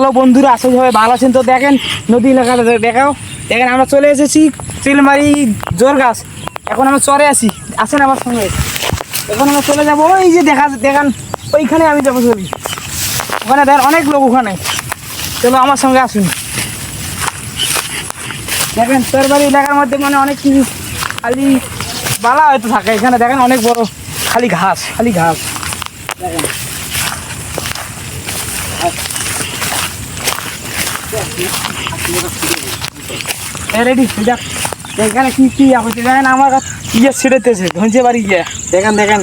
Hello বন্ধুরা আসল সবাই ভালো আছেন। তো দেখেন, নদী এলাকাটা দেখাও। দেখেন, আমরা চলে এসেছি চিলমারি জোর গাছ এখন আমরা চরে আছি। আসেন আমার সঙ্গে। এখন আমরা চলে যাব, ওই যে দেখা দেখান, ওইখানে আমি যাব চলি ওখানে দেখেন অনেক লোক ওখানে। চলো আমার সঙ্গে আসুন। দেখেন চরবাড়ি এলাকার মধ্যে মানে অনেক কিছু। খালি বালা হয়তো থাকে। এখানে দেখেন, অনেক বড় খালি ঘাস খালি ঘাস। দেখেন। রেডি দেখ। এখানে কি কি হচ্ছে দেখেন আমার ইয়ে ছিঁড়েতেছে ধনছে বাড়ি গিয়ে। দেখেন দেখেন।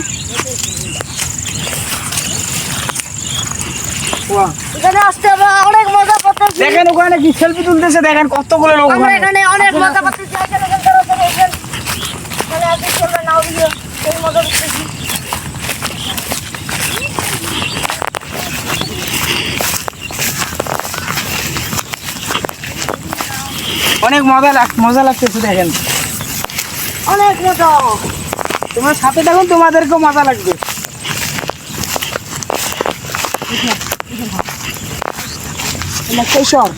দেখেন ওখানে কি সেলফি তুলতেছে দেখেন কতগুলো লোক এখানে অনেক মজা করতেছি এখানে এখানে এখানে এখানে এখানে আজকে চলবে নাও দিয়ে সেই মজা করতেছি অনেক মজা লাগ মজা লাগতেছে দেখেন। অনেক মজা। তোমার সাথে দেখুন তোমাদেরকেও মজা লাগবে। এটা কেশর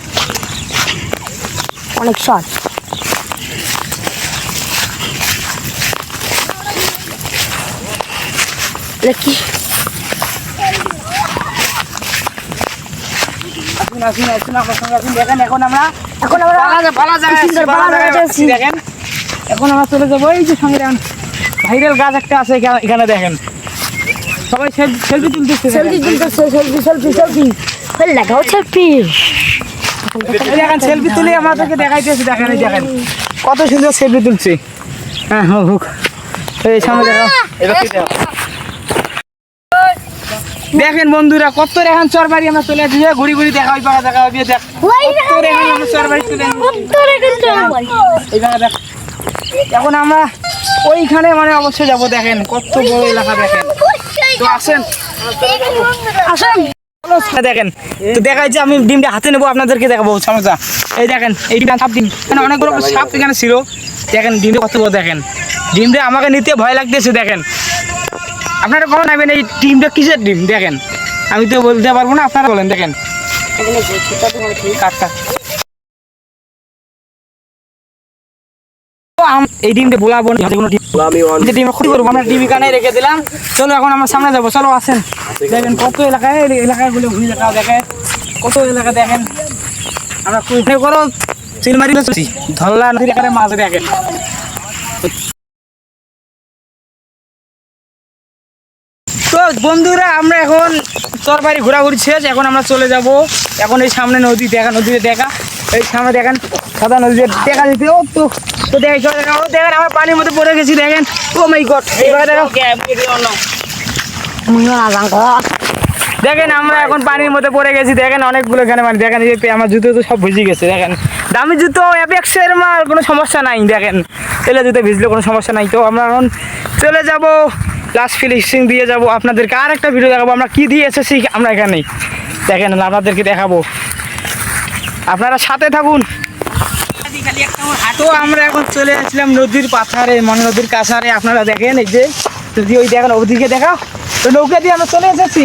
অনেক এটা কি? আসুন আসুন আসুন আমার সঙ্গে আসুন দেখেন এখন আমরা এখন। দেখেন এখন চলে যাব এই যে সঙ্গে দেখেন ভাইরাল গাছ একটা আছে এখানে দেখেন। সবাই সেলফি তুলতেছে সেলফি। তুলতেছে সেলফি সেলফি সেলফি ফেল লাগাও সেলফি দেখেন সেলফি তুলে আমাদেরকে দেখাইতেছে দেখেন দেখেন। কত সুন্দর সেলফি তুলছে। হ্যাঁ হোক হোক। এই সামনে দেখো। এবার দেখো দেখেন বন্ধুরা কত রেখান চরবাড়ি আমরা চলে আসছি এ, ঘুরি ঘুরি দেখা ওই পাকা দেখা কত রেখান আমরা চরবাড়ি চলে এই জায়গা দেখ। এখন আমরা ওইখানে মানে অবশ্যই যাব দেখেন কত বড় এলাকা দেখেন। তো আসেন। আসেন। দেখেন। তো দেখাই যে আমি ডিমটা হাতে নেব আপনাদেরকে দেখাবো সমস্যা। এই দেখেন এই ডিমটা সাপ ডিম। মানে অনেকগুলো সাপ এখানে ছিল। দেখেন ডিমটা কত বড় দেখেন। ডিমটা আমাকে নিতে ভয় লাগতেছে দেখেন। আপনারা কখন নেবেন এই টিমটা কিসের টিম? দেখেন। আমি তো বলতে পারব না আপনারা বলেন দেখেন। এই ডিমটা বলাবো না কোনো ডিম ক্ষতি করব আমরা ডিম এখানে রেখে দিলাম। চলো এখন আমরা সামনে যাব। চলো আসেন। দেখেন কত এলাকায় এই এলাকাগুলো ঘুরে এলাকা দেখেন কত এলাকা দেখেন। আমরা কোথায় করো চিলমারি ধল্লা নদীর এখানে মাছ দেখেন। বন্ধুরা, আমরা এখন তরবারি ঘোরাঘুরি শেষ, এখন আমরা চলে যাব। এখন এই সামনে নদী, দেখা, নদীতে দেখা। এই সামনে দেখেন, সাদা নদীতে দেখা দিতে ও, তো তো দেখেন ও, দেখেন, আমার পানির মধ্যে পড়ে গেছি, দেখেন। ও মাই এবার দেখেন, আমরা এখন পানির মধ্যে পড়ে গেছি, দেখেন, অনেকগুলো এখানে মানে দেখেন, এই আমার জুতো, তো সব ভিজে গেছে, দেখেন। দামি জুতো, অ্যাপেক্সের মাল, কোনো সমস্যা নাই, দেখেন। এলে জুতো ভিজলে কোনো সমস্যা নাই। তো আমরা এখন চলে যাব। লাস্ট ফিনিশিং দিয়ে যাব। আপনাদেরকে আর একটা ভিডিও দেখাবো। আমরা কি দিয়ে এসেছি আমরা এখানে। দেখেন আপনাদেরকে দেখাবো। আপনারা সাথে থাকুন। তো আমরা এখন চলে আসলাম নদীর পাথারে মানে নদীর কাছারে। আপনারা দেখেন এই যে যদি ওই দেখেন ওদিকে দেখা তো নৌকা দিয়ে আমরা চলে এসেছি।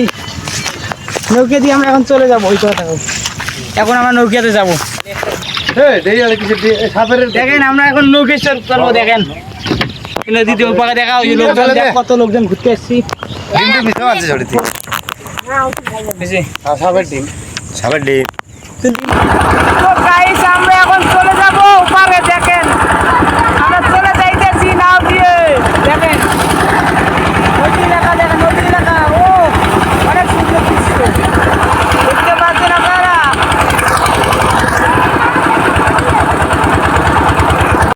নৌকা দিয়ে আমরা এখন চলে যাব। ওই কথা। এখন আমরা নৌকাতে যাব। দেখেন আমরা এখন নৌকা করব দেখেন। এই নদীতে ওই দেখা ওই যে লোকজন দেখ, কত লোকজন ঘুরতে এসছি। এই যে। সাপের ডিম। তো প্রায়